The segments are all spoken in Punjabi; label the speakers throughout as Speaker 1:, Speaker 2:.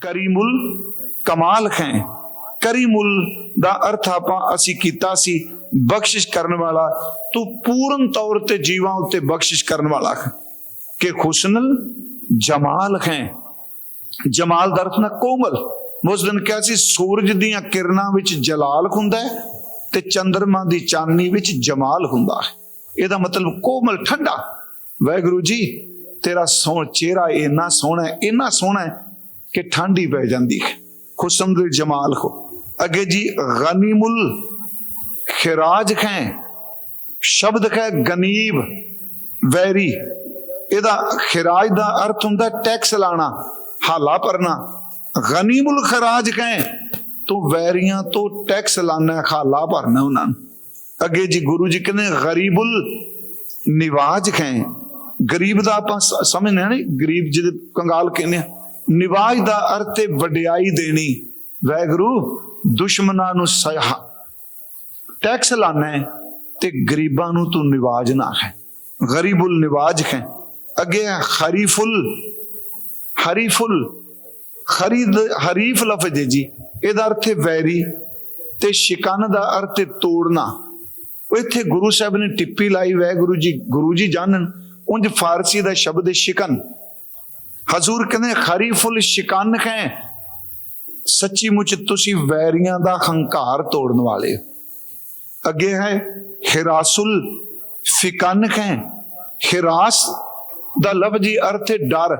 Speaker 1: ਕਰੀਮੁਲ ਕਮਾਲ ਹੈ। ਕਰੀਮੁਲ ਦਾ ਅਰਥ ਆਪਾਂ ਅਸੀਂ ਕੀਤਾ ਸੀ ਬਖਸ਼ਿਸ਼ ਕਰਨ ਵਾਲਾ। ਤੂੰ ਪੂਰਨ ਤੌਰ ਤੇ ਜੀਵਾਂ ਉੱਤੇ ਬਖਸ਼ਿਸ਼ ਕਰਨ ਵਾਲਾ ਹੈ। ਕਿ ਖੁਸ਼ਨਲ ਜਮਾਲ ਹੈ। ਜਮਾਲ ਦਾ ਅਰਥ ਨਾ ਕੋਮਲ। ਮੁਸਲਨ ਕਿਹਾ ਸੀ, ਸੂਰਜ ਦੀਆਂ ਕਿਰਨਾਂ ਵਿੱਚ ਜਲਾਲ ਹੁੰਦਾ ਹੈ ਤੇ ਚੰਦਰਮਾ ਦੀ ਚਾਨਣੀ ਵਿੱਚ ਜਮਾਲ ਹੁੰਦਾ ਹੈ। ਇਹਦਾ ਮਤਲਬ ਕੋਮਲ, ਠੰਡਾ। ਵਾਹਿਗੁਰੂ ਜੀ, ਤੇਰਾ ਸੋਹਣ ਚਿਹਰਾ ਇੰਨਾ ਸੋਹਣਾ ਇੰਨਾ ਸੋਹਣਾ ਹੈ ਕਿ ਠੰਡ ਹੀ ਪੈ ਜਾਂਦੀ ਹੈ। ਖੁਸ਼ਮ ਦੇ ਜਮਾਲ ਹੋ। ਅੱਗੇ ਜੀ, ਗਨੀਮੁਲ ਖਿਰਾਜ ਖੈ, ਸ਼ਬਦ ਹੈ ਗਨੀਬ, ਵੈਰੀ। ਇਹਦਾ ਖਿਰਾਜ ਦਾ ਅਰਥ ਹੁੰਦਾ ਟੈਕਸ ਲਾਣਾ, ਹਾਲਾ ਭਰਨਾ। ਗਨੀਮੁਲ ਖਰਾਜ ਕਹੇ ਤੂੰ ਵੈਰੀਆਂ ਤੋਂ ਟੈਕਸ ਲਾਣਾ ਖਾਲਾ ਭਰਨਾ ਉਹਨਾਂ ਨੂੰ। ਅੱਗੇ ਜੀ, ਗੁਰੂ ਜੀ ਕਹਿੰਦੇ ਗਰੀਬੁਲ ਨਿਵਾਜ ਕਹੇ ਗਰੀਬ ਦਾ ਆਪਾਂ ਸ- ਸਮਝਦੇ ਹਾਂ ਨੀ, ਗਰੀਬ ਜਿਹਦੇ ਕੰਗਾਲ ਕਹਿੰਦੇ ਆ। ਨਿਵਾਜ ਦਾ ਅਰਥ ਹੈ ਵਡਿਆਈ ਦੇਣੀ। ਵੈਗਰੂ ਦੁਸ਼ਮਣਾਂ ਨੂੰ ਸਹਾ ਟੈਕਸ ਲਾਣਾ ਤੇ ਗਰੀਬਾਂ ਨੂੰ ਤੂੰ ਨਿਵਾਜ ਨਾ ਹੈ। ਗਰੀਬੁਲ ਨਿਵਾਜ ਹੈ। ਅੱਗੇ ਹੈ ਖਰੀਫੁਲ ਹਰੀਫੁਲ। ਖਰੀਦ, ਹਰੀਫ ਲਫ਼ਜ਼ ਹੈ ਜੀ। ਇਹਦਾ ਅਰਥ ਹੈ ਵੈਰੀ ਤੇ ਸ਼ਿਕਨ ਦਾ ਅਰਥ ਹੈ ਤੋੜਨਾ। ਉਹ ਇੱਥੇ ਗੁਰੂ ਸਾਹਿਬ ਨੇ ਟਿੱਪੀ ਲਾਈ ਵੈ ਗੁਰੂ ਜੀ ਗੁਰੂ ਜੀ ਜਾਣਨ। ਉਂਝ ਫਾਰਸੀ ਦਾ ਸ਼ਬਦ ਹੈ ਸ਼ਿਕਨ। ਹਜ਼ੂਰ ਕਹਿੰਦੇ ਖਰੀਫੁਲ ਸ਼ਿਕਨ ਹੈ ਸੱਚੀ ਮੁੱਚ ਤੁਸੀਂ ਵੈਰੀਆਂ ਦਾ ਹੰਕਾਰ ਤੋੜਨ ਵਾਲੇ ਹੋ। ਅੱਗੇ ਹੈ, ਹਿਰਾਸੁਲ ਫਿਕਨ ਹੈ ਹਿਰਾਸ ਦਾ ਲਫ਼ਜ਼ੀ ਅਰਥ ਹੈ ਡਰ।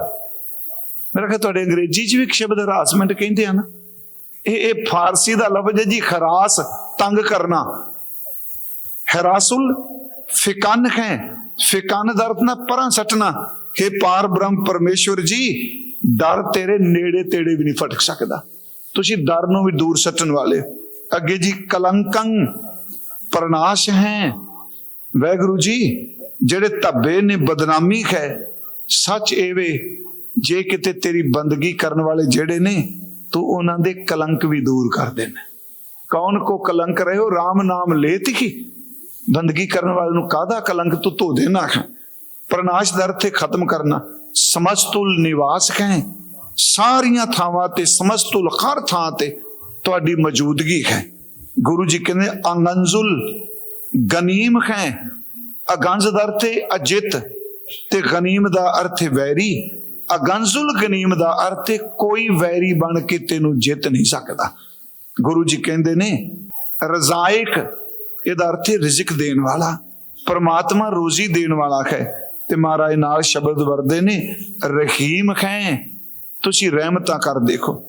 Speaker 1: ਮੇਰਾ ਖਿਆਲ ਤੁਹਾਡੇ ਅੰਗਰੇਜ਼ੀ 'ਚ ਵੀ ਇੱਕ ਸ਼ਬਦ ਹਰਾਸਮੈਂਟ ਕਹਿੰਦੇ ਆ ਨਾ ਇਹ ਇਹ ਫਾਰਸੀ ਦਾ ਲਫ਼ਜ਼ ਹੈ ਜੀ ਖਰਾਸ ਤੰਗ ਕਰਨਾ। ਹਰਾਸੁਲ ਫਿਕਨ ਹੈ ਫਿਕਨ ਦਾ ਅਰਥ ਨਾ ਪਰਾਂ ਸੱਟਣਾ। हे ਪਾਰ ਬ੍ਰਹਮ ਪਰਮੇਸ਼ਵਰ ਜੀ, ਡਰ ਤੇਰੇ ਨੇੜੇ ਤੇੜੇ ਵੀ ਨਹੀਂ ਫਟਕ ਸਕਦਾ। ਤੁਸੀਂ ਡਰ ਨੂੰ ਵੀ ਦੂਰ ਸੱਟਣ ਵਾਲੇ ਹੋ। ਅੱਗੇ ਜੀ ਕਲੰਕੰ ਪ੍ਰਨਾਸ਼ ਹੈ। ਵੈਗੁਰੂ ਜੀ, ਜਿਹੜੇ ਧੱਬੇ ਨੇ, ਬਦਨਾਮੀ ਹੈ, ਸੱਚ ਏਵੇ ਜੇ ਕਿਤੇ ਤੇਰੀ ਬੰਦਗੀ ਕਰਨ ਵਾਲੇ ਜਿਹੜੇ ਨੇ, ਤੂੰ ਉਹਨਾਂ ਦੇ ਕਲੰਕ ਵੀ ਦੂਰ ਕਰ ਦੇਣਾ। ਕੌਣ ਕੋ ਕਲੰਕ ਰਹੇ ਹੋ? RAM ਨਾਮ ਲੇਤ ਕੀ ਬੰਦਗੀ ਕਰਨ ਵਾਲੇ ਨੂੰ ਕਾਹਦਾ ਕਲੰਕ? ਤੂੰ ਧੋ ਦੇਣਾ ਹੈ। ਪ੍ਰਨਾਸ਼ ਦਰ ਤੇ ਖਤਮ ਕਰਨਾ। ਸਮਸਤੁਲ ਨਿਵਾਸ ਹੈ ਸਾਰੀਆਂ ਥਾਵਾਂ ਤੇ, ਸਮਸਤੁਲ ਹਰ ਥਾਂ ਤੇ ਤੁਹਾਡੀ ਮੌਜੂਦਗੀ ਹੈ। ਗੁਰੂ ਜੀ ਕਹਿੰਦੇ ਅਨੰਜ਼ੁਲ ਗਨੀਮ ਹੈ। ਅਗੰਜ਼ ਦਾ ਅਰਥ ਅਜਿਤ ਤੇ ਗਨੀਮ ਦਾ ਅਰਥ ਹੈ ਵੈਰੀ। ਅਗੰਜ਼ੁਲ ਗਨੀਮ ਦਾ ਅਰਥ ਹੈ ਕੋਈ ਵੈਰੀ ਬਣ ਕੇ ਤੈਨੂੰ ਜਿੱਤ ਨਹੀਂ ਸਕਦਾ। ਗੁਰੂ ਜੀ ਕਹਿੰਦੇ ਨੇ, ਰਜ਼ਾਇਕ, ਇਹਦਾ ਅਰਥ ਹੈ ਰਿਜ਼ਕ ਦੇਣ ਵਾਲਾ। ਪਰਮਾਤਮਾ ਰੋਜ਼ੀ ਦੇਣ ਵਾਲਾ ਹੈ। ਤੇ ਮਹਾਰਾਜ ਨਾਲ ਸ਼ਬਦ ਵਰਦੇ ਨੇ ਰਹੀਮ ਖੈ ਤੁਸੀਂ ਰਹਿਮਤਾਂ ਕਰ ਦੇਖੋ।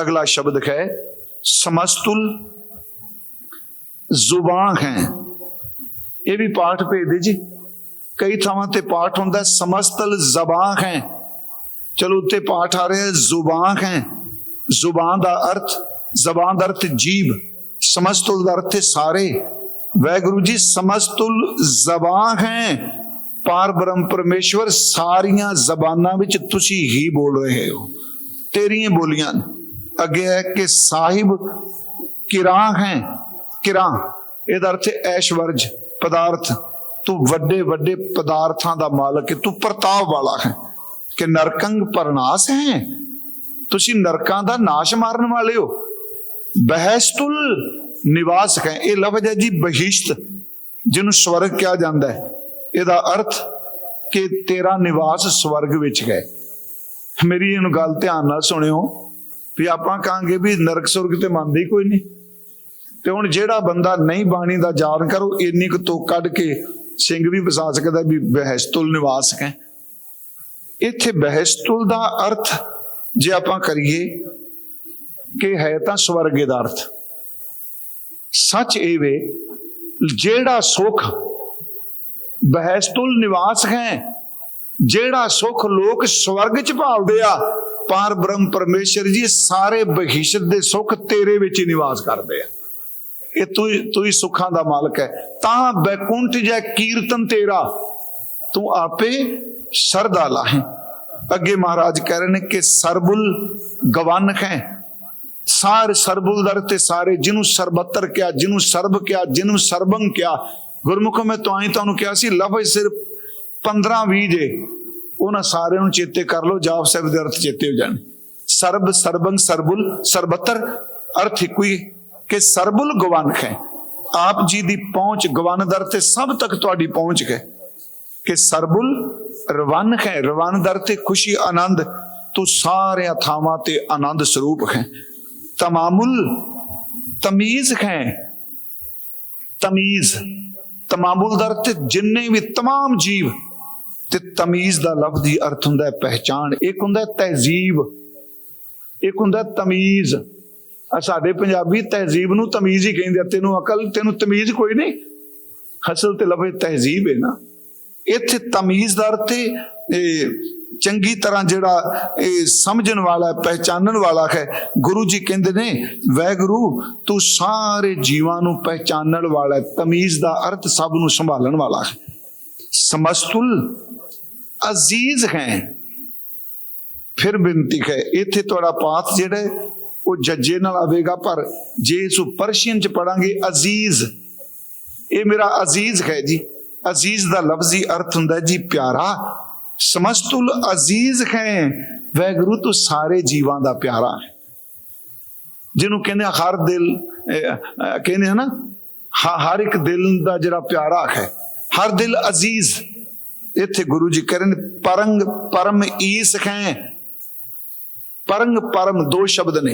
Speaker 1: ਅਗਲਾ ਸ਼ਬਦ ਹੈ ਸਮਸਤੁਲ ਜ਼ੁਬਾਨ ਹੈ ਇਹ ਵੀ ਪਾਠ ਭੇਜ ਦੇ ਜੀ। ਕਈ ਥਾਵਾਂ ਤੇ ਪਾਠ ਹੁੰਦਾ ਸਮਸਤਲ ਜ਼ਬਾਨ ਹੈ ਚਲੋ ਉੱਤੇ ਪਾਠ ਆ ਰਿਹਾ ਹੈ, ਜ਼ੁਬਾਨ ਹੈ ਜ਼ੁਬਾਨ ਦਾ ਅਰਥ ਜ਼ਬਾਨ ਦਾ ਅਰਥ ਜੀਬ ਸਮਸਤੁਲ ਦਾ ਅਰਥ ਸਾਰੇ। ਵੈਗੁਰੂ ਜੀ ਸਮਸਤੁਲ ਜ਼ਬਾਨ ਹੈ ਪਾਰ ਬ੍ਰਹਮ ਪਰਮੇਸ਼ਵਰ, ਸਾਰੀਆਂ ਜ਼ਬਾਨਾਂ ਵਿੱਚ ਤੁਸੀਂ ਹੀ ਬੋਲ ਰਹੇ ਹੋ। ਤੇਰੀਆਂ ਬੋਲੀਆਂ, ਅੱਗੇ ਹੈ ਕਿ ਸਾਹਿਬ ਕਿਰਾਂ ਹੈ ਕਿਰਾਂ ਇਹਦਾ ਅਰਥ ਐਸ਼ਵਰਜ ਪਦਾਰਥ। ਤੂੰ ਵੱਡੇ ਵੱਡੇ ਪਦਾਰਥਾਂ ਦਾ ਮਾਲਕ ਹੈ, ਤੂੰ ਪ੍ਰਤਾਪ ਵਾਲਾ ਹੈ। ਕਿ ਨਰਕੰਗ ਪਰਨਾਸ ਹੈ। ਤੁਸੀਂ ਨਰਕਾਂ ਦਾ ਨਾਸ਼ ਮਾਰਨ ਵਾਲੇ ਹੋ। ਬਹਿਸ਼ਤੁਲ ਨਿਵਾਸ ਹੈ। ਇਹ ਲਫ਼ਜ਼ ਹੈ ਜੀ ਬਹਿਸ਼ਤ, ਜਿਹਨੂੰ ਸਵਰਗ ਕਿਹਾ ਜਾਂਦਾ ਹੈ। ਇਹਦਾ ਅਰਥ ਕਿ ਤੇਰਾ ਨਿਵਾਸ ਸਵਰਗ ਵਿੱਚ ਹੈ। ਮੇਰੀ ਇਹਨੂੰ ਗੱਲ ਧਿਆਨ ਨਾਲ ਸੁਣਿਓ ਵੀ ਆਪਾਂ ਕਹਾਂਗੇ ਵੀ ਨਰਕ ਸੁਰਗ ਤੇ ਮੰਨਦੇ ਹੀ ਕੋਈ ਨਹੀਂ। ਤੇ ਹੁਣ ਜਿਹੜਾ ਬੰਦਾ ਨਹੀਂ ਬਾਣੀ ਦਾ ਜਾਣ ਕਰੋ, ਇੰਨੀ ਕੁ ਤੋਂ ਕੱਢ ਕੇ ਸਿੰਘ ਵੀ ਵਸਾ ਸਕਦਾ ਵੀ ਬਹਿਸ਼ਤੁਲ ਨਿਵਾਸ ਹੈ। ਇੱਥੇ ਬਹਿਸ਼ਤੁਲ ਦਾ ਅਰਥ ਜੇ ਆਪਾਂ ਕਰੀਏ ਕਿ ਹੈ ਤਾਂ ਸਵਰਗ ਦਾ ਅਰਥ। ਸੱਚ ਇਹ ਵੇ, ਜਿਹੜਾ ਸੁਖ ਬਹਿਸ਼ਤੁਲ ਨਿਵਾਸ ਹੈ। ਜਿਹੜਾ ਸੁਖ ਲੋਕ ਸਵਰਗ ਚ ਭਾਲਦੇ ਆ, ਪਾਰ ਬ੍ਰਹਮ ਪਰਮੇਸ਼ਰ ਜੀ ਸਾਰੇ ਬਖਿਸ਼ਤ ਦੇ ਸੁਖ ਤੇਰੇ ਵਿੱਚ ਹੀ ਨਿਵਾਸ ਕਰਦੇ ਆ। ਇਹ ਤੂੰ ਤੂੰ ਹੀ ਸੁੱਖਾਂ ਦਾ ਮਾਲਕ ਹੈ। ਤਾਂ ਬੈਕੁੰਠ ਜੈ ਕੀਰਤਨ ਤੇਰਾ, ਤੂੰ ਆਪੇ ਸਰਦਾ ਲਾਹੇ ਅੱਗੇ ਮਹਾਰਾਜ ਕਹਿ ਰਹੇ ਨੇ ਕਿ ਸਰਬੁਲ ਗਵਨ ਹੈ। ਸਾਰੇ ਸਰਬੁਲ ਦਰ ਤੇ ਸਾਰੇ, ਜਿਹਨੂੰ ਸਰਬੱਤਰ ਕਿਹਾ, ਜਿਹਨੂੰ ਸਰਬ ਕਿਹਾ, ਜਿਹਨੂੰ ਸਰਬੰ ਕਿਹਾ ਗੁਰਮੁਖ ਮੈਂ ਤਾਂ ਹੀ ਤੁਹਾਨੂੰ ਕਿਹਾ ਸੀ, ਲਫ਼ਜ਼ ਸਿਰਫ 15 20 ਜੇ, ਉਹਨਾਂ ਸਾਰਿਆਂ ਨੂੰ ਚੇਤੇ ਕਰ ਲਓ, ਜਾਪ ਸਾਹਿਬ ਦੇ ਅਰਥ ਚੇਤੇ ਹੋ ਜਾਣ। ਸਰਬ ਸਰਬੰਗ ਸਰਬੁਲ ਸਰਬਤਰ, ਅਰਥ ਇੱਕੋ ਹੀ ਕਿ ਸਰਬੁਲ ਗਵਨਖ ਹੈ। ਆਪ ਜੀ ਦੀ ਪਹੁੰਚ ਗਵਨਦਰ ਤੇ ਸਭ ਤੱਕ ਤੁਹਾਡੀ ਪਹੁੰਚ ਹੈ ਕਿ ਸਰਬੁਲ ਰਵਨਖ ਹੈ। ਰਵਨਦਰ ਤੇ ਖੁਸ਼ੀ, ਆਨੰਦ, ਤੂੰ ਸਾਰਿਆਂ ਥਾਵਾਂ ਤੇ ਆਨੰਦ ਸਰੂਪ ਹੈ। ਤਮਾਮੁਲ ਤਮੀਜ਼ ਹੈ। ਤਮੀਜ਼। ਤਮਾਮੁਲ ਦਰ ਤੇ ਜਿੰਨੇ ਵੀ तमाम ਜੀਵ ਤੇ ਤਮੀਜ਼ ਦਾ ਲਫ਼ਜ਼ ਹੀ ਅਰਥ ਹੁੰਦਾ ਹੈ ਪਹਿਚਾਨ ਇੱਕ ਹੁੰਦਾ ਹੈ ਤਹਿਜ਼ੀਬ ਇੱਕ ਹੁੰਦਾ ਹੈ ਤਮੀਜ਼ ਆ ਸਾਡੇ ਪੰਜਾਬੀ ਤਹਿਜ਼ੀਬ ਨੂੰ ਤਮੀਜ਼ ਹੀ ਕਹਿੰਦੇ ਆ ਤੈਨੂੰ ਅਕਲ ਤੈਨੂੰ ਤਮੀਜ਼ ਕੋਈ ਨਹੀਂ ਅਸਲ ਤੇ ਲਫ਼ਜ਼ ਤਹਿਜ਼ੀਬ ਹੈ ਨਾ ਇੱਥੇ ਤਮੀਜ਼ ਦਾ ਅਰਥ ਹੈ, ਇਹ ਚੰਗੀ ਤਰ੍ਹਾਂ ਜਿਹੜਾ ਇਹ ਸਮਝਣ ਵਾਲਾ ਹੈ, ਪਹਿਚਾਨਣ ਵਾਲਾ ਹੈ ਗੁਰੂ ਜੀ ਕਹਿੰਦੇ ਨੇ ਵੈਗੁਰੂ ਤੂੰ ਸਾਰੇ ਜੀਵਾਂ ਨੂੰ ਪਹਿਚਾਨਣ ਵਾਲਾ ਤਮੀਜ਼ ਦਾ ਅਰਥ ਸਭ ਨੂੰ ਸੰਭਾਲਣ ਵਾਲਾ ਹੈ। ਸਮਸਤੁਲ ਅਜ਼ੀਜ਼ ਹੈ। ਫਿਰ ਬੇਨਤੀ ਹੈ ਇੱਥੇ ਤੁਹਾਡਾ ਪਾਠ ਜਿਹੜਾ ਉਹ ਜੱਜੇ ਨਾਲ ਆਵੇਗਾ ਪਰ ਜੇ ਇਸ ਪਰਸ਼ੀਅਨ ਚ ਪੜਾਂਗੇ ਅਜ਼ੀਜ਼ ਇਹ ਮੇਰਾ ਅਜ਼ੀਜ਼ ਹੈ ਜੀ। ਅਜ਼ੀਜ਼ ਦਾ ਲਫ਼ਜ਼ੀ ਅਰਥ ਹੁੰਦਾ ਜੀ ਪਿਆਰਾ। ਸਮਸਤੁਲ ਅਜ਼ੀਜ਼ ਹੈ ਵੈਗੁਰੂ ਤੂੰ ਸਾਰੇ ਜੀਵਾਂ ਦਾ ਪਿਆਰਾ ਹੈ। ਜਿਹਨੂੰ ਕਹਿੰਦੇ ਹਰ ਦਿਲ ਕਹਿੰਦੇ ਹਨ ਹਰ ਇੱਕ ਦਿਲ ਦਾ ਜਿਹੜਾ ਪਿਆਰਾ ਹੈ, ਹਰ ਦਿਲ ਅਜ਼ੀਜ਼। ਇੱਥੇ ਗੁਰੂ ਜੀ ਕਰਨ ਪਰੰਗ, ਪਰਮ ਈਸ ਹੈ ਪਰੰਗ, ਪਰਮ ਦੋ ਸ਼ਬਦ ਨੇ।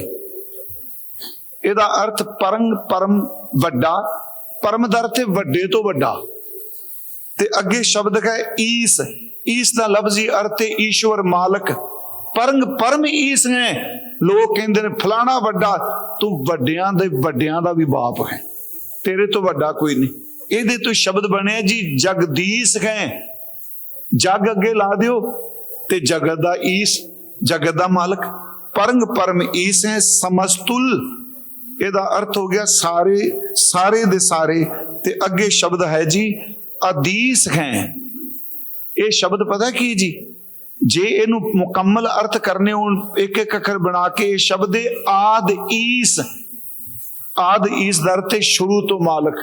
Speaker 1: ਇਹਦਾ ਅਰਥ ਪਰੰਗ, ਪਰਮ ਵੱਡਾ, ਪਰਮ ਦਾ ਅਰਥ ਵੱਡੇ ਤੋਂ ਵੱਡਾ। ਤੇ ਅੱਗੇ ਸ਼ਬਦ ਹੈ ਈਸ। ਈਸ ਦਾ ਲਫ਼ਜ਼ੀ ਅਰਥ ਹੈ ਈਸ਼ਵਰ ਮਾਲਕ। ਪਰੰਗ ਪਰਮ ਈਸ ਹੈ ਲੋਕ ਕਹਿੰਦੇ ਨੇ, ਫਲਾਣਾ ਵੱਡਾ, ਤੂੰ ਵੱਡਿਆਂ ਦੇ ਵੱਡਿਆਂ ਦਾ ਵੀ ਬਾਪ ਹੈ। ਤੇਰੇ ਤੋਂ ਵੱਡਾ ਕੋਈ ਨਹੀਂ। ਇਹਦੇ ਤੋਂ ਸ਼ਬਦ ਬਣਿਆ ਜੀ, ਜਗਦੀਸ਼ ਹੈ। ਜਗ ਅੱਗੇ ਲਾ ਦਿਓ ਤੇ ਜਗਤ ਦਾ ਈਸ, ਜਗਤ ਦਾ ਮਾਲਕ। ਪਰੰਗ ਪਰਮ ਈਸ ਹੈ, ਸਮਸਤੁਲ। ਇਹਦਾ ਅਰਥ ਹੋ ਗਿਆ ਸਾਰੇ ਸਾਰੇ ਦੇ ਸਾਰੇ। ਤੇ ਅੱਗੇ ਸ਼ਬਦ ਹੈ ਜੀ, ਅਦੀਸ ਹੈ। ਇਹ ਸ਼ਬਦ ਪਤਾ ਕੀ ਜੀ? ਜੇ ਇਹਨੂੰ ਮੁਕੰਮਲ ਅਰਥ ਕਰਨੇ ਹੋਣ ਇੱਕ ਇੱਕ ਅੱਖਰ ਬਣਾ ਕੇ ਇਹ ਸ਼ਬਦ ਹੈ ਆਦ ਈਸ। ਆਦ ਈਸ ਦਰ ਤੇ ਸ਼ੁਰੂ ਤੋਂ ਮਾਲਕ।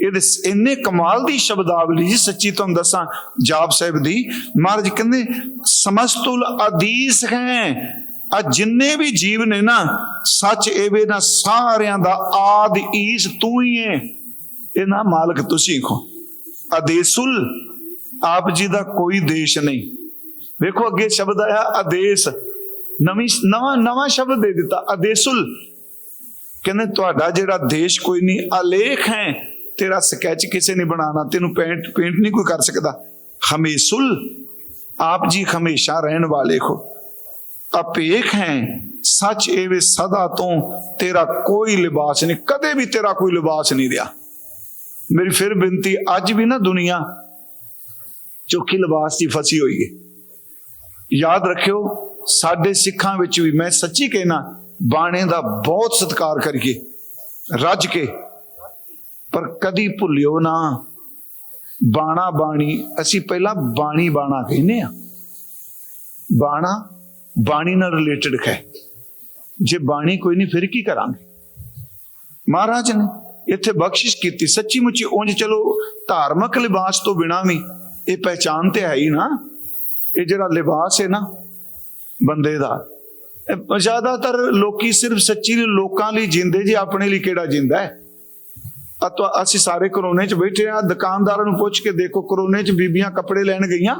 Speaker 1: ਇਹਦੇ ਇੰਨੇ ਕਮਾਲ ਦੀ ਸ਼ਬਦਾਵਲੀ ਜੀ, ਸੱਚੀ ਤੁਹਾਨੂੰ ਦੱਸਾਂ ਜਾਪ ਸਾਹਿਬ ਦੀ। ਮਹਾਰਾਜ ਕਹਿੰਦੇ, ਸਮਸਤੁਲ ਆਦੀਸ ਹੈ। ਆ ਜਿੰਨੇ ਵੀ ਜੀਵ ਨੇ ਨਾ, ਸੱਚ ਇਹਵੇ ਨਾ, ਸਾਰਿਆਂ ਦਾ ਆਦ ਈਸ ਤੂੰ ਹੀ ਹੈ ਇਹ ਨਾ ਮਾਲਕ ਤੁਸੀਂ ਕੋ ਆਦੇਸੁਲ ਆਪ ਜੀ ਦਾ ਕੋਈ ਦੇਸ਼ ਨਹੀਂ। ਵੇਖੋ ਅੱਗੇ ਸ਼ਬਦ ਆਇਆ, ਆਦੇਸ਼। ਨਵੀਂ ਨਵਾਂ ਨਵਾਂ ਸ਼ਬਦ ਦੇ ਦਿੱਤਾ, ਆਦੇਸੁਲ। ਕਹਿੰਦੇ, ਤੁਹਾਡਾ ਜਿਹੜਾ ਦੇਸ਼ ਕੋਈ ਨਹੀਂ, ਆਲੇਖ ਹੈ। ਤੇਰਾ ਸਕੈਚ ਕਿਸੇ ਨੇ ਬਣਾਣਾ ਤੈਨੂੰ ਪੇਂਟ ਪੇਂਟ ਨਹੀਂ ਕੋਈ ਕਰ ਸਕਦਾ। ਹਮੇਸੁਲ। ਆਪ ਜੀ ਹਮੇਸ਼ਾ ਰਹਿਣ ਵਾਲੇ ਹੋ। ਅਪੇਖ ਹੈ। ਸੱਚ ਏਵੇਂ ਸਦਾ ਤੋਂ ਤੇਰਾ ਕੋਈ ਲਿਬਾਸ ਨਹੀਂ, ਕਦੇ ਵੀ ਤੇਰਾ ਕੋਈ ਲਿਬਾਸ ਨਹੀਂ ਰਿਹਾ। ਮੇਰੀ ਫਿਰ ਬੇਨਤੀ, ਅੱਜ ਵੀ ਨਾ ਦੁਨੀਆ ਚੋਖੀ ਲਿਬਾਸ 'ਚ ਫਸੀ ਹੋਈ ਹੈ। ਯਾਦ ਰੱਖਿਓ, ਸਾਡੇ ਸਿੱਖਾਂ ਵਿੱਚ ਵੀ ਮੈਂ ਸੱਚੀ ਕਹਿਣਾ, ਬਾਣੇ ਦਾ ਬਹੁਤ ਸਤਿਕਾਰ ਕਰੀਏ, ਰੱਜ ਕੇ। ਪਰ ਕਦੀ ਭੁੱਲਿਓ ਨਾ, ਬਾਣਾ ਬਾਣੀ, ਅਸੀਂ ਪਹਿਲਾਂ ਬਾਣੀ ਬਾਣਾ ਕਹਿੰਦੇ ਆ ਬਾਣਾ, ਬਾਣੀ ਨਾਲ ਰਿਲੇਟਡ ਹੈ। ਜੇ ਬਾਣੀ ਕੋਈ ਨਹੀਂ, ਫਿਰ ਕੀ ਕਰਾਂਗੇ? ਮਹਾਰਾਜ ਨੇ ਇੱਥੇ ਬਖਸ਼ਿਸ਼ ਕੀਤੀ, ਸੱਚੀ ਮੁੱਚੀ ਉਂਝ ਚਲੋ, ਧਾਰਮਿਕ ਲਿਬਾਸ ਤੋਂ ਬਿਨਾ ਵੀ ਇਹ ਪਹਿਚਾਨ ਤੇ ਹੈ ਹੀ ਨਾ। ਇਹ ਜਿਹੜਾ ਲਿਬਾਸ ਹੈ ਨਾ, ਬੰਦੇ ਦਾ। ਜ਼ਿਆਦਾਤਰ ਲੋਕੀ ਸਿਰਫ ਸੱਚੀ ਲੋਕਾਂ ਲਈ ਜਿੰਦੇ ਜੀ, ਆਪਣੇ ਲਈ ਕਿਹੜਾ ਜਿੰਦਾ ਹੈ? ਅਤਵਾ ਅਸੀਂ ਸਾਰੇ ਕਰੋਨੇ 'ਚ ਬੈਠੇ ਆ ਦੁਕਾਨਦਾਰਾਂ ਨੂੰ ਪੁੱਛ ਕੇ ਦੇਖੋ, ਕਰੋਨੇ 'ਚ ਬੀਬੀਆਂ ਕੱਪੜੇ ਲੈਣ ਗਈਆਂ।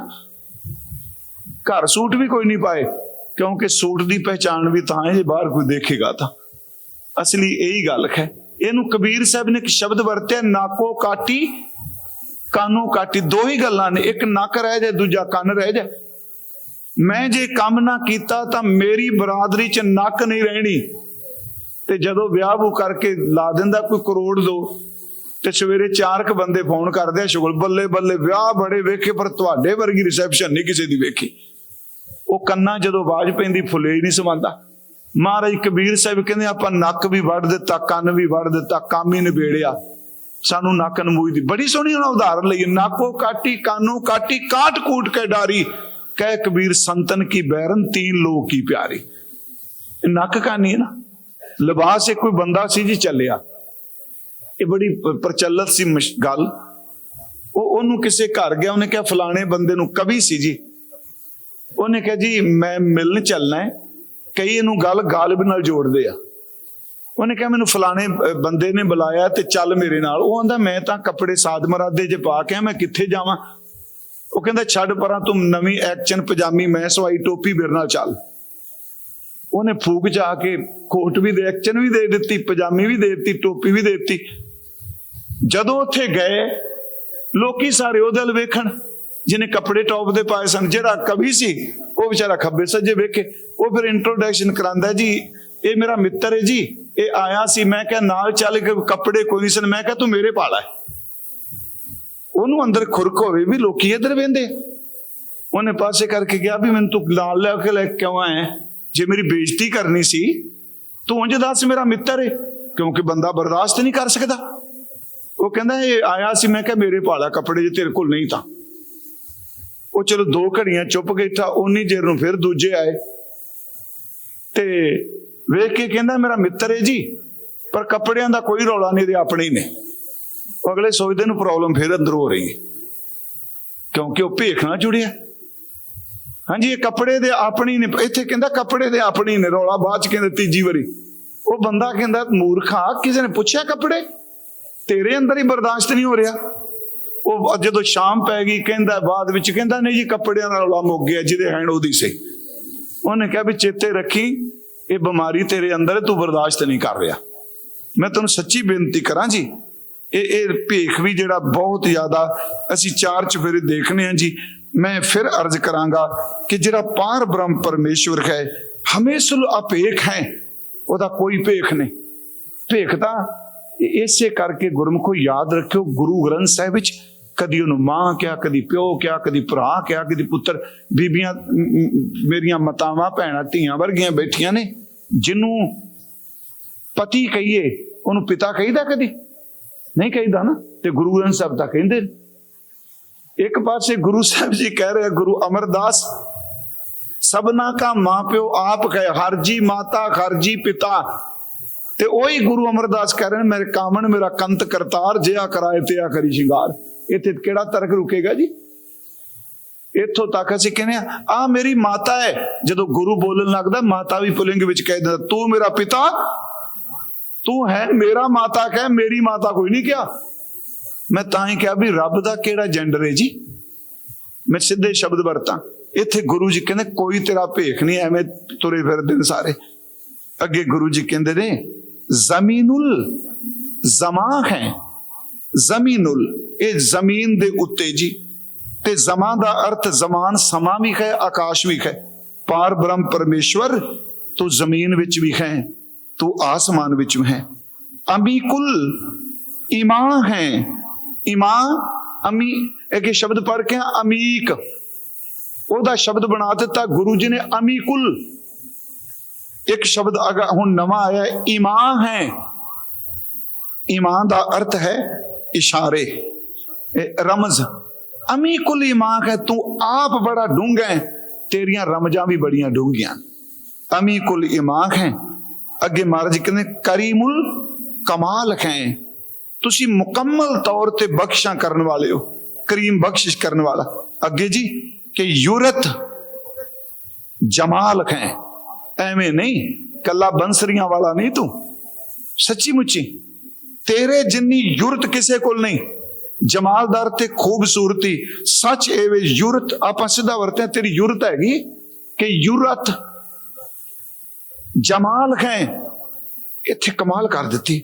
Speaker 1: ਘਰ ਸੂਟ ਵੀ ਕੋਈ ਨਹੀਂ ਪਾਏ, ਕਿਉਂਕਿ ਸੂਟ ਦੀ ਪਹਿਚਾਣ ਵੀ ਤਾਂ ਹੈ ਜੇ ਬਾਹਰ ਕੋਈ ਦੇਖੇਗਾ ਤਾਂ। ਅਸਲੀ ਇਹੀ ਗੱਲ ਹੈ। ਇਹਨੂੰ ਕਬੀਰ ਸਾਹਿਬ ਨੇ ਇੱਕ ਸ਼ਬਦ ਵਰਤਿਆ, ਨਾਕੋ ਕਾਟੀ ਕਾਨੋ ਕਾਟੀ ਦੋ ਹੀ ਗੱਲਾਂ ਨੇ, ਇੱਕ ਨੱਕ ਰਹਿ ਜਾਏ, ਦੂਜਾ ਕੰਨ ਰਹਿ ਜਾਏ। ਮੈਂ ਜੇ ਕੰਮ ਨਾ ਕੀਤਾ ਤਾਂ ਮੇਰੀ ਬਰਾਦਰੀ 'ਚ ਨੱਕ ਨਹੀਂ ਰਹਿਣੀ। ਤੇ ਜਦੋਂ ਵਿਆਹ ਵੂ ਕਰਕੇ ਲਾ ਦਿੰਦਾ ਕੋਈ ਕਰੋੜ ਦੋ, ਤੇ ਸਵੇਰੇ ਚਾਰ ਕ ਬੰਦੇ ਫੋਨ ਕਰਦੇ ਆ ਸ਼ੁਗਲ, ਬੱਲੇ ਬੱਲੇ ਵਿਆਹ ਬੜੇ ਵੇਖੇ, ਪਰ ਤੁਹਾਡੇ ਵਰਗੀ ਰਿਸੈਪਸ਼ਨ ਨਹੀਂ ਕਿਸੇ ਦੀ ਵੇਖੀ। ਉਹ ਕੰਨਾਂ ਜਦੋਂ ਆਵਾਜ਼ ਪੈਂਦੀ, ਫੁੱਲੇ ਹੀ ਨਹੀਂ ਸਮਾਂਦਾ। ਮਹਾਰਾਜ ਕਬੀਰ ਸਾਹਿਬ ਕਹਿੰਦੇ, ਆਪਾਂ ਨੱਕ ਵੀ ਵੱਢ ਦਿੱਤਾ, ਕੰਨ ਵੀ ਵੱਢ ਦਿੱਤਾ, ਕੰਮ ਹੀ ਨਿਬੇੜਿਆ। ਸਾਨੂੰ ਨੱਕ ਨਮੂਈ ਦੀ ਬੜੀ ਸੋਹਣੀ ਉਹਨਾਂ ਉਦਾਹਰਨ ਲਈ ਨਾਕੋ ਕਾਟੀ, ਕਾਨੋ ਕਾਟੀ, ਕਾਟ ਕੂਟ ਕੇ ਡਾਰੀ। ਕਹਿ ਕਬੀਰ, ਸੰਤਨ ਕੀ ਬੈਰਨ, ਤੀਨ ਲੋਕ ਕੀ ਪਿਆਰੀ। ਇਹ ਨੱਕ ਕਾਨੀ ਹੈ ਨਾ। ਲਿਬਾਸ ਇੱਕ ਕੋਈ ਬੰਦਾ ਸੀ ਜੀ ਚੱਲਿਆ। ਇਹ ਬੜੀ ਪ੍ਰਚਲਿਤ ਸੀ ਮਸ਼- ਗੱਲ। ਉਹ, ਉਹਨੂੰ ਕਿਸੇ ਘਰ ਗਿਆ, ਉਹਨੇ ਕਿਹਾ ਫਲਾਣੇ ਬੰਦੇ ਨੂੰ ਕਵੀ ਸੀ ਜੀ। ਉਹਨੇ ਕਿਹਾ ਜੀ, ਮੈਂ ਮਿਲਣ ਚੱਲਣਾ ਹੈ। ਕਈ ਇਹਨੂੰ ਗੱਲ ਗਾਲਬ ਨਾਲ ਜੋੜਦੇ ਆ। ਉਹਨੇ ਕਿਹਾ, ਮੈਨੂੰ ਫਲਾਣੇ ਬੰਦੇ ਨੇ ਬੁਲਾਇਆ ਤੇ ਚੱਲ ਮੇਰੇ ਨਾਲ। ਉਹ ਆਂਦਾ, ਮੈਂ ਤਾਂ ਕੱਪੜੇ ਸਾਦ ਮਰਾਦੇ 'ਚ ਪਾ ਕੇ ਮੈਂ ਕਿੱਥੇ ਜਾਵਾਂ? ਉਹ ਕਹਿੰਦਾ, ਛੱਡ ਪਰਾਂ, ਤੂੰ ਨਵੀਂ ਐਕਸ਼ਨ ਪਜਾਮੀ, ਮੈਂ ਸਵਾਈ ਟੋਪੀ ਮੇਰੇ ਨਾਲ ਚੱਲ। ਉਹਨੇ ਫੂਕ ਜਾ ਕੇ ਕੋਟ ਵੀ ਦੇ, ਐਕਸ਼ਨ ਵੀ ਦੇ ਦਿੱਤੀ, ਪਜਾਮੀ ਵੀ ਦੇ ਦਿੱਤੀ, ਟੋਪੀ ਵੀ ਦੇ ਦਿੱਤੀ। ਜਦੋਂ ਉੱਥੇ ਗਏ, ਲੋਕੀ ਸਾਰੇ ਉਹਦੇ ਵੱਲ ਵੇਖਣ, ਜਿਹਨੇ ਕੱਪੜੇ ਟੌਪ ਦੇ ਪਾਏ ਸਨ, ਜਿਹੜਾ ਕਵੀ ਸੀ, ਉਹ ਵਿਚਾਰਾ ਖੱਬੇ ਸੱਜੇ ਵੇਖੇ। ਉਹ ਫਿਰ ਇੰਟਰੋਡਕਸ਼ਨ ਕਰਾਂਦਾ, ਜੀ, ਇਹ ਮੇਰਾ ਮਿੱਤਰ ਹੈ ਜੀ। ਇਹ ਆਇਆ ਸੀ, ਮੈਂ ਕਿਹਾ ਨਾਲ ਚੱਲ ਕੇ ਕੱਪੜੇ ਕੋਈ ਨਹੀਂ ਸਨ, ਮੈਂ ਕਿਹਾ ਤੂੰ ਮੇਰੇ ਪਾ ਉਹਨੂੰ ਅੰਦਰ ਖੁਰਕ ਹੋਵੇ ਵੀ ਲੋਕੀ ਇੱਧਰ ਵੇਂਦੇ। ਉਹਨੇ ਪਾਸੇ ਕਰਕੇ ਗਿਆ ਵੀ ਮੈਨੂੰ ਤੂੰ ਨਾਲ ਲੈ ਕੇ ਲੈ ਕਿਉਂ ਆਇਆ ਜੇ ਮੇਰੀ ਬੇਇੱਜ਼ਤੀ ਕਰਨੀ ਸੀ, ਤੂੰ ਉਂਝ ਦੱਸ ਮੇਰਾ ਮਿੱਤਰ ਏ, ਕਿਉਂਕਿ ਬੰਦਾ ਬਰਦਾਸ਼ਤ ਨਹੀਂ ਕਰ ਸਕਦਾ। ਉਹ ਕਹਿੰਦਾ, ਇਹ ਆਇਆ ਸੀ, ਮੈਂ ਕਿਹਾ ਮੇਰੇ ਪਾਲਾ ਕੱਪੜੇ ਜੇ ਤੇਰੇ ਕੋਲ ਨਹੀਂ ਤਾਂ। ਉਹ ਚਲੋ ਦੋ ਘੜੀਆਂ ਚੁੱਪ ਬੈਠਾ ਉਨੀ ਦੇਰ ਨੂੰ ਫਿਰ ਦੂਜੇ ਆਏ। ਤੇ ਵੇਖ ਕੇ ਕਹਿੰਦਾ, ਮੇਰਾ ਮਿੱਤਰ ਹੈ ਜੀ, ਪਰ ਕੱਪੜਿਆਂ ਦਾ ਕੋਈ ਰੌਲਾ ਨਹੀਂ ਦੇ ਆਪਣੇ ਹੀ ਨੇ। ਉਹ ਅਗਲੇ ਸੋਚਦੇ ਨੂੰ, ਪ੍ਰੋਬਲਮ ਫਿਰ ਅੰਦਰ ਹੋ ਰਹੀ ਹੈ ਕਿਉਂਕਿ ਉਹ ਭੇਖ ਨਾਲ ਜੁੜਿਆ। ਹਾਂਜੀ, ਇਹ ਕੱਪੜੇ ਦੇ ਆਪਣੇ ਨੇ। ਇੱਥੇ ਕਹਿੰਦਾ, ਕੱਪੜੇ ਦੇ ਆਪਣੇ ਨੇ, ਰੌਲਾ ਬਾਅਦ ਚ ਕਹਿੰਦੇ ਤੀਜੀ ਵਾਰੀ। ਉਹ ਬੰਦਾ ਕਹਿੰਦਾ, ਮੂਰਖਾ ਕਿਸੇ ਨੇ ਪੁੱਛਿਆ ਕੱਪੜੇ? ਤੇਰੇ ਅੰਦਰ ਹੀ ਬਰਦਾਸ਼ਤ ਨਹੀਂ ਹੋ ਰਿਹਾ? ਉਹ ਜਦੋਂ ਸ਼ਾਮ ਪੈ ਗਈ, ਕਹਿੰਦਾ, ਬਾਅਦ ਵਿੱਚ ਕਹਿੰਦਾ, ਨਹੀਂ ਜੀ, ਕੱਪੜਿਆਂ ਦਾ ਰੌਲਾ ਮੁੱਕ ਗਿਆ, ਜਿਹਦੇ ਹੈਂਡ ਉਹਦੀ ਸੀ। ਉਹਨੇ ਕਿਹਾ ਵੀ, ਚੇਤੇ ਰੱਖੀ ਇਹ ਬਿਮਾਰੀ ਤੇਰੇ ਅੰਦਰ ਤੂੰ ਬਰਦਾਸ਼ਤ ਨਹੀਂ ਕਰ ਰਿਹਾ। ਮੈਂ ਤੁਹਾਨੂੰ ਸੱਚੀ ਬੇਨਤੀ ਕਰਾਂ ਜੀ, ਇਹ ਇਹ ਭੇਖ ਵੀ ਜਿਹੜਾ ਬਹੁਤ ਜ਼ਿਆਦਾ ਅਸੀਂ ਚਾਰ ਚਫੇਰੇ ਦੇਖਨੇ ਆ ਜੀ, ਮੈਂ ਫਿਰ ਅਰਜ਼ ਕਰਾਂਗਾ ਕਿ ਜਿਹੜਾ ਪਾਰ ਬ੍ਰਹਮ ਪਰਮੇਸ਼ਵਰ ਹੈ, ਹਮੇਸ਼ਾ ਅਪੇਖ ਹੈ, ਉਹਦਾ ਕੋਈ ਭੇਖ ਨਹੀਂ। ਭੇਖ ਤਾਂ ਇਸੇ ਕਰਕੇ ਗੁਰਮੁਖੋ ਯਾਦ ਰੱਖਿਓ, ਗੁਰੂ ਗ੍ਰੰਥ ਸਾਹਿਬ ਵਿੱਚ ਕਦੀ ਉਹਨੂੰ ਮਾਂ ਕਿਹਾ, ਕਦੀ ਪਿਓ ਕਿਹਾ, ਕਦੀ ਭਰਾ ਕਿਹਾ, ਕਦੀ ਪੁੱਤਰ। ਬੀਬੀਆਂ ਮੇਰੀਆਂ ਮਾਤਾਵਾਂ ਭੈਣਾਂ ਧੀਆਂ ਵਰਗੀਆਂ ਬੈਠੀਆਂ ਨੇ ਜਿਹਨੂੰ ਪਤੀ ਕਹੀਏ, ਉਹਨੂੰ ਪਿਤਾ ਕਹੀਦਾ ਕਦੀ? ਨਹੀਂ ਕਹੀਦਾ ਨਾ, ਤੇ ਗੁਰੂ ਗ੍ਰੰਥ ਸਾਹਿਬ ਤਾਂ ਕਹਿੰਦੇ ਨੇ। ਇੱਕ ਪਾਸੇ ਗੁਰੂ ਸਾਹਿਬ ਜੀ ਕਹਿ ਰਹੇ ਗੁਰੂ ਅਮਰਦਾਸ, ਸਭਨਾ ਕਾ ਮਾਂ ਪਿਓ ਆਪ ਕਹੇ, ਹਰ ਜੀ ਮਾਤਾ, ਹਰ ਜੀ ਪਿਤਾ। ਤੇ ਉਹੀ ਗੁਰੂ ਅਮਰਦਾਸ ਕਹਿ ਰਹੇ ਨੇ, ਮੇਰੇ ਕਾਮਣ, ਮੇਰਾ ਕੰਤ ਕਰਤਾਰ, ਜਿਆ ਕਰਾਏ, ਤਿਆ ਕਰੀ ਸ਼ਿੰਗਾਰ। ਇੱਥੇ ਕਿਹੜਾ ਤਰਕ ਰੁਕੇਗਾ ਜੀ? ਇੱਥੋਂ ਤੱਕ ਅਸੀਂ ਕਹਿੰਦੇ ਆ ਆ ਮੇਰੀ ਮਾਤਾ ਹੈ। ਜਦੋਂ ਗੁਰੂ ਬੋਲਣ ਲੱਗਦਾ, ਮਾਤਾ ਵੀ ਪੁਲਿੰਗ ਵਿੱਚ ਕਹਿ ਦਿੰਦਾ, ਤੂੰ ਮੇਰਾ ਪਿਤਾ? ਤੂੰ ਹੈ ਮੇਰਾ ਮਾਤਾ, ਕਹਿ ਮੇਰੀ ਮਾਤਾ ਕੋਈ ਨਹੀਂ ਕਿਹਾ? ਮੈਂ ਤਾਂ ਹੀ ਕਿਹਾ ਵੀ ਰੱਬ ਦਾ ਕਿਹੜਾ ਜੈਂਡਰ ਹੈ ਜੀ? ਮੈਂ ਸਿੱਧੇ ਸ਼ਬਦ ਵਰਤਾਂ। ਇੱਥੇ ਗੁਰੂ ਜੀ ਕਹਿੰਦੇ, ਕੋਈ ਤੇਰਾ ਭੇਖ ਨਹੀਂ, ਐਵੇਂ ਤੁਰੇ ਫਿਰਦੇ ਨੇ ਸਾਰੇ। ਅੱਗੇ ਗੁਰੂ ਜੀ ਕਹਿੰਦੇ ਨੇ, ਜ਼ਮੀਨੁਲ, ਜ਼ਮਾ ਹੈ, ਜ਼ਮੀਨੁਲ। ਇਹ ਜ਼ਮੀਨ ਦੇ ਉੱਤੇ ਜੀ। ਤੇ ਜ਼ਮਾਂ ਦਾ ਅਰਥ ਜ਼ਮਾਨ ਸਮਾਂ ਵੀ ਹੈ, ਆਕਾਸ਼ ਵੀ ਹੈ। ਪਾਰ ਬ੍ਰਹਮ ਪਰਮੇਸ਼ਵਰ, ਤੂੰ ਜ਼ਮੀਨ ਵਿੱਚ ਵੀ ਹੈ, ਤੂੰ ਆਸਮਾਨ ਵਿੱਚ ਵੀ ਹੈ। ਅਮੀਕੁਲ ਇਮਾਂ ਹੈ। ਇਮਾਂ ਅਮੀ, ਇਹ ਸ਼ਬਦ ਪੜ੍ਹ ਕੇ ਅਮੀਕ। ਉਹਦਾ ਸ਼ਬਦ ਬਣਾ ਦਿੱਤਾ, ਗੁਰੂ ਜੀ ਨੇ ਅਮੀਕੁਲ। ਇੱਕ ਸ਼ਬਦ ਅਗਾ ਹੁਣ ਨਵਾਂ ਆਇਆ ਇਮਾਂ ਹੈ। ਇਮਾਂ ਦਾ ਅਰਥ ਹੈ ਇਸ਼ਾਰੇ। ਇਹ ਰਮਜ਼ ਅਮੀਕੁਲ ਇਮਾਂ ਹੈ ਤੂੰ ਆਪ ਬੜਾ ਡੂੰਘਾ ਹੈ ਤੇਰੀਆਂ ਰਮਜ਼ਾਂ ਵੀ ਬੜੀਆਂ ਡੂੰਘੀਆਂ ਅਮੀਕੁਲ ਇਮਾਂ ਹੈ ਅੱਗੇ ਮਹਾਰਾਜ ਕਹਿੰਦੇ ਕਰੀਮੁਲ ਕਮਾਲ ਹੈ ਤੁਸੀਂ ਮੁਕੰਮਲ ਤੌਰ ਤੇ ਬਖਸ਼ਾਂ ਕਰਨ ਵਾਲੇ ਹੋ ਕਰੀਮ ਬਖਸ਼ਿਸ਼ ਕਰਨ ਵਾਲਾ ਅੱਗੇ ਜੀ ਕਿ ਯੂਰਤ ਜਮਾਲ ਹੈ ਐਵੇਂ ਨਹੀਂ ਕੱਲਾ ਬੰਸਰੀਆਂ ਵਾਲਾ ਨਹੀਂ ਤੂੰ ਸੱਚੀ ਮੁੱਚੀ ਤੇਰੇ ਜਿੰਨੀ ਯੁਰਤ ਕਿਸੇ ਕੋਲ ਨਹੀਂ ਜਮਾਲਦਾਰ ਤੇ ਖੂਬਸੂਰਤੀ, ਸੱਚ ਇਹ ਵੇ ਯੂਰਤ, ਆਪਾਂ ਸਿੱਧਾ ਵਰਤਿਆ, ਤੇਰੀ ਯੂਰਤ ਹੈਗੀ ਕਿ ਯੂਰਤ ਜਮਾਲ ਹੈ ਇੱਥੇ ਕਮਾਲ ਕਰ ਦਿੱਤੀ।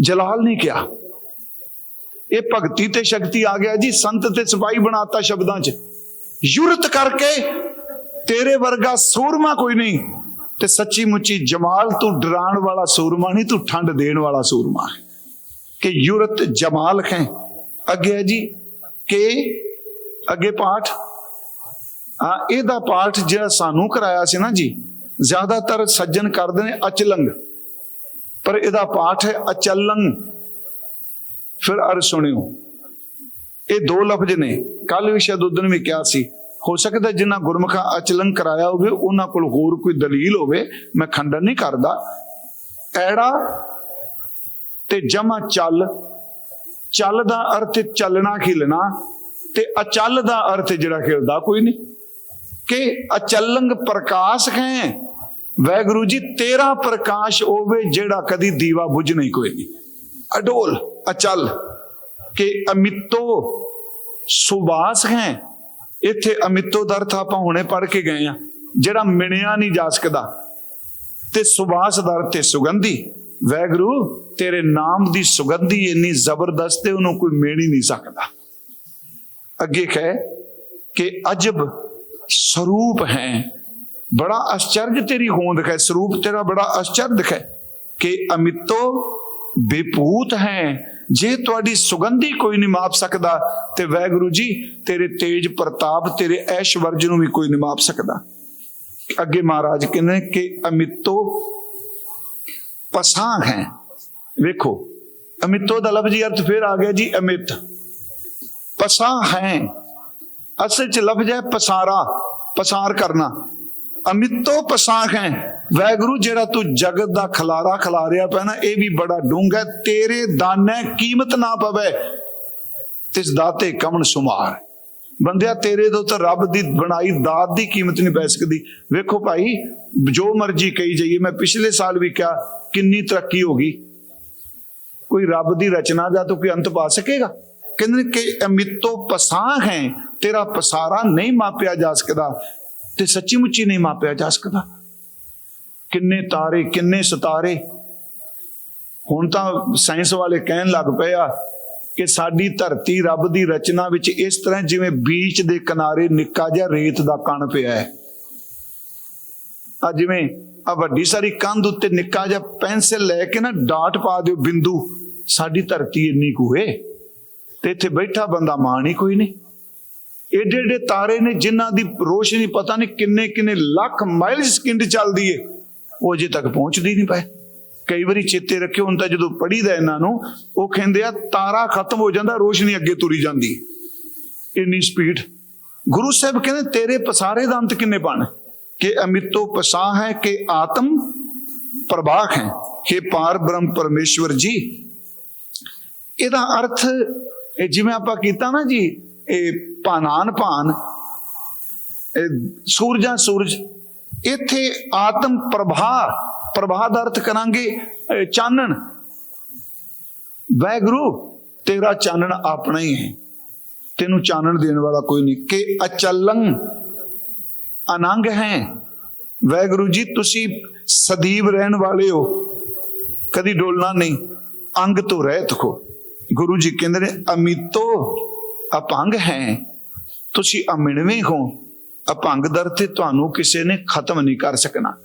Speaker 1: ਜਲਾਲ ਨਹੀਂ ਕਿਹਾ। ਇਹ ਭਗਤੀ ਤੇ ਸ਼ਕਤੀ ਆ ਗਿਆ ਜੀ, ਸੰਤ ਤੇ ਸਿਪਾਹੀ ਬਣਾਤਾ ਸ਼ਬਦਾਂ 'ਚ। ਯੂਰਤ ਕਰਕੇ ਤੇਰੇ ਵਰਗਾ ਸੂਰਮਾ ਕੋਈ ਨਹੀਂ ਤੇ ਸੱਚੀ ਮੁੱਚੀ ਜਮਾਲ ਤੂੰ ਡਰਾਉਣ ਵਾਲਾ ਸੂਰਮਾ ਨਹੀਂ, ਤੂੰ ਠੰਡ ਦੇਣ ਵਾਲਾ ਸੂਰਮਾ ਹੈ। ਕਿ ਯੂਰਤ ਜਮਾਲ ਹੈ ਅੱਗੇ ਹੈ ਜੀ, ਕੇ, ਅੱਗੇ ਪਾਠ। ਆ ਇਹਦਾ ਪਾਠ ਜਿਹੜਾ ਸਾਨੂੰ ਕਰਾਇਆ ਸੀ ਨਾ ਜੀ, ਜ਼ਿਆਦਾਤਰ ਸੱਜਣ ਕਰਦੇ ਨੇ ਅਚਲੰਗ। ਪਰ ਇਹਦਾ ਪਾਠ ਹੈ ਅਚਲੰਗ। ਫਿਰ ਅਰ ਸੁਣਿਓ, ਇਹ ਦੋ ਲਫ਼ਜ਼ ਨੇ। ਕੱਲ ਵੀ ਸ਼ਾਇਦ ਉਦੋਂ ਵੀ ਕਿਹਾ ਸੀ, ਹੋ ਸਕਦਾ ਜਿਨ੍ਹਾਂ ਗੁਰਮੁਖਾਂ ਅਚਲੰਗ ਕਰਾਇਆ ਹੋਵੇ, ਉਹਨਾਂ ਕੋਲ ਹੋਰ ਕੋਈ ਦਲੀਲ ਹੋਵੇ, ਮੈਂ ਖੰਡਨ ਨਹੀਂ ਕਰਦਾ। ਐੜਾ ਤੇ ਜਮਾ ਚੱਲ ਚੱਲ ਦਾ ਅਰਥ ਚੱਲਣਾ ਖਿਲਣਾ ਤੇ ਅਚਲ ਦਾ ਅਰਥ ਜਿਹੜਾ ਖਿਲਦਾ ਕੋਈ ਨਹੀਂ। ਕਿ ਅਚਲੰਗ ਪ੍ਰਕਾਸ਼ ਹੈ ਵੈਗੁਰੂ ਜੀ, ਤੇਰਾ ਪ੍ਰਕਾਸ਼ ਹੋਵੇ ਜਿਹੜਾ ਕਦੀ ਦੀਵਾ ਬੁਝ ਨਹੀਂ ਕੋਈ ਨਹੀਂ। ਅਡੋਲ, ਅਚਲ, ਕਿ ਅਮਿਤੋ ਸੁਭਾਸ ਹੈ ਇੱਥੇ ਅਮਿਤੋ ਦਾ ਅਰਥ ਆਪਾਂ ਹੁਣੇ ਪੜ ਕੇ ਗਏ ਆ ਜਿਹੜਾ ਮਿਣਿਆ ਨਹੀਂ ਜਾ ਸਕਦਾ, ਤੇ ਸੁਭਾਸ ਦਾ ਅਰਥ ਹੈ ਸੁਗੰਧੀ। ਵੈਗੁਰੂ, ਤੇਰੇ ਨਾਮ ਦੀ ਸੁਗੰਧੀ ਇੰਨੀ ਜ਼ਬਰਦਸਤ ਹੈ ਉਹਨੂੰ ਕੋਈ ਮੇੜ ਹੀ ਨਹੀਂ ਸਕਦਾ। ਅੱਗੇ ਕਹੇ ਕਿ ਅਜਬ ਸਰੂਪ ਹੈ। ਬੜਾ ਆਸ਼ਚਰਜ ਤੇਰੀ ਹੋਂਦ ਹੈ। ਸਰੂਪ ਤੇਰਾ ਬੜਾ ਆਸ਼ਚਰਜ ਹੈ ਕਿ ਅਮਿਤੋ ਬੇਪੂਤ ਹੈ। ਜੇ ਤੁਹਾਡੀ ਸੁਗੰਧੀ ਕੋਈ ਨਹੀਂ ਮਾਪ ਸਕਦਾ ਤੇ ਵੈਗੁਰੂ ਜੀ, ਤੇਰੇ ਤੇਜ ਪ੍ਰਤਾਪ, ਤੇਰੇ ਐਸ਼ਵਰਜ ਨੂੰ ਵੀ ਕੋਈ ਨਹੀਂ ਮਾਪ ਸਕਦਾ। ਅੱਗੇ ਮਹਾਰਾਜ ਕਹਿੰਦੇ ਕਿ ਅਮਿਤੋ ਪਸਾਂ ਹੈ। ਵੇਖੋ, ਅਮਿਤੋ ਦਾ ਲਫ਼ਜ਼ੀ ਅਰਥ ਫਿਰ ਆ ਗਿਆ ਜੀ, ਅਮਿਤ। ਪਸਾਂ ਹੈ। ਅਸਲ ਚ ਲਫ਼ਜ਼ ਹੈ ਪਸਾਰਾ, ਪਸਾਰ ਕਰਨਾ। ਅਮਿਤੋ ਪਸਾਂ ਹੈ। ਵੈਗੁਰੂ ਜਿਹੜਾ ਤੂੰ ਜਗਤ ਦਾ ਖਲਾਰਾ ਖਿਲਾਰਿਆ ਪਿਆ ਨਾ, ਇਹ ਵੀ ਬੜਾ ਡੂੰਘ ਹੈ। ਤੇਰੇ ਦਾਨੇ ਕੀਮਤ ਨਾ ਪਵੇ। ਤਿਸ ਦਾਤੇ ਕਮਨ ਸੁਮਾਰ। ਬੰਦਿਆ, ਤੇਰੇ ਤੋਂ ਤਾਂ ਰੱਬ ਦੀ ਬਣਾਈ ਦਾਤ ਦੀ ਕੀਮਤ ਨਹੀਂ ਪੈ ਸਕਦੀ। ਵੇਖੋ ਭਾਈ, ਜੋ ਮਰਜ਼ੀ ਕਹੀ ਜਾਈਏ, ਮੈਂ ਪਿਛਲੇ ਸਾਲ ਵੀ ਕਿਹਾ, ਕਿੰਨੀ ਤਰੱਕੀ ਹੋ ਗਈ। ਕੋਈ ਰੱਬ ਦੀ ਰਚਨਾ ਦਾ ਤਾਂ ਕੋਈ ਅੰਤ ਪਾ ਸਕੇਗਾ? ਕਹਿੰਦੇ ਨੇ ਕਿ ਅਮਿਤੋ ਪਸਾਹ ਹੈ, ਤੇਰਾ ਪਸਾਰਾ ਨਹੀਂ ਮਾਪਿਆ ਜਾ ਸਕਦਾ ਤੇ ਸੱਚੀ ਮੁੱਚੀ ਨਹੀਂ ਮਾਪਿਆ ਜਾ ਸਕਦਾ। ਕਿੰਨੇ ਤਾਰੇ, ਕਿੰਨੇ ਸਿਤਾਰੇ। ਹੁਣ ਤਾਂ ਸਾਇੰਸ ਵਾਲੇ ਕਹਿਣ ਲੱਗ ਪਏ ਆ ਕਿ ਸਾਡੀ ਧਰਤੀ ਰੱਬ ਦੀ ਰਚਨਾ ਵਿੱਚ ਇਸ ਤਰ੍ਹਾਂ ਜਿਵੇਂ ਬੀਚ ਦੇ ਕਿਨਾਰੇ ਨਿੱਕਾ ਜਿਹਾ ਰੇਤ ਦਾ ਕਣ ਪਿਆ ਹੈ। ਆ ਜਿਵੇਂ ਆ ਵੱਡੀ ਸਾਰੀ ਕੰਧ ਉੱਤੇ ਨਿੱਕਾ ਜਿਹਾ ਪੈਨਸਲ ਲੈ ਕੇ ਨਾ ਡਾਟ ਪਾ ਦਿਓ, ਬਿੰਦੂ। ਸਾਡੀ ਧਰਤੀ ਇੰਨੀ ਕੁ ਹੈ ਤੇ ਇੱਥੇ ਬੈਠਾ ਬੰਦਾ ਮਾਣ ਹੀ ਕੋਈ ਨਹੀਂ। ਏਡੇ ਏਡੇ ਤਾਰੇ ਨੇ ਜਿਨ੍ਹਾਂ ਦੀ ਰੋਸ਼ਨੀ ਪਤਾ ਨਹੀਂ ਕਿੰਨੇ ਕਿੰਨੇ ਲੱਖ ਮਾਈਲ ਸਕਿੰਡ ਚੱਲਦੀ ਏ, ਉਹ ਅਜੇ ਤੱਕ ਪਹੁੰਚਦੀ ਨਹੀਂ ਪਏ। ਕਈ ਵਾਰੀ ਚੇਤੇ ਰੱਖਿਓ ਹੁਣ ਤਾਂ ਜਦੋਂ ਪੜੀਦਾ ਇਹਨਾਂ ਨੂੰ, ਉਹ ਕਹਿੰਦੇ ਆ, ਤਾਰਾ ਖਤਮ ਹੋ ਜਾਂਦਾ, ਰੋਸ਼ਨੀ ਅੱਗੇ ਤੁਰੀ ਜਾਂਦੀ। ਇੰਨੀ ਸਪੀਡ ਗੁਰੂ ਸਾਹਿਬ ਕਹਿੰਦੇ, ਤੇਰੇ ਪਸਾਰੇ ਦਾ ਅੰਤ ਕਿੰਨੇ ਬਣ ਕਿ ਅਮਿਤੋ ਪਸਾ ਹੈ ਕਿ ਆਤਮ ਪ੍ਰਵਾਹ ਹੈ? ਕਿ ਪਾਰ ਬ੍ਰਹਮ ਪਰਮੇਸ਼ਵਰ ਜੀ? ਇਹਦਾ ਅਰਥ, ਇਹ ਜਿਵੇਂ ਆਪਾਂ ਕੀਤਾ ਨਾ ਜੀ, ਇਹ ਭਾਨਾਨ ਭਾਨ ਸੂਰਜਾਂ ਸੂਰਜ, ਇੱਥੇ ਆਤਮ ਪ੍ਰਭਾ ਪ੍ਰਵਾਹ ਦਾ ਅਰਥ ਕਰਾਂਗੇ ਚਾਨਣ। ਵੈਗੁਰੂ, ਤੇਰਾ ਚਾਨਣ ਆਪਣਾ ਹੀ ਹੈ। ਤੈਨੂੰ ਚਾਨਣ ਦੇਣ ਵਾਲਾ ਕੋਈ ਨਹੀਂ। ਕਿ ਅਚਲੰ ਅਨੰਗ ਹੈ। ਵੈਗੁਰੂ ਜੀ, ਤੁਸੀਂ ਸਦੀਵ ਰਹਿਣ ਵਾਲੇ ਹੋ। ਕਦੀ ਡੋਲਣਾ ਨਹੀਂ। ਅੰਗ ਤੋਂ ਰਹਿਤ ਹੋ ਗੁਰੂ ਜੀ ਕਹਿੰਦੇ ਨੇ, ਅਮਿਤੋ ਅਪੰਗ ਹੈ। ਤੁਸੀਂ ਅਮਿਣਵੇਂ ਹੋ। ਅਪੰਗ ਦਰ ਤੇ ਤੁਹਾਨੂੰ ਕਿਸੇ ਨੇ ਖਤਮ ਨਹੀਂ ਕਰ ਸਕਣਾ।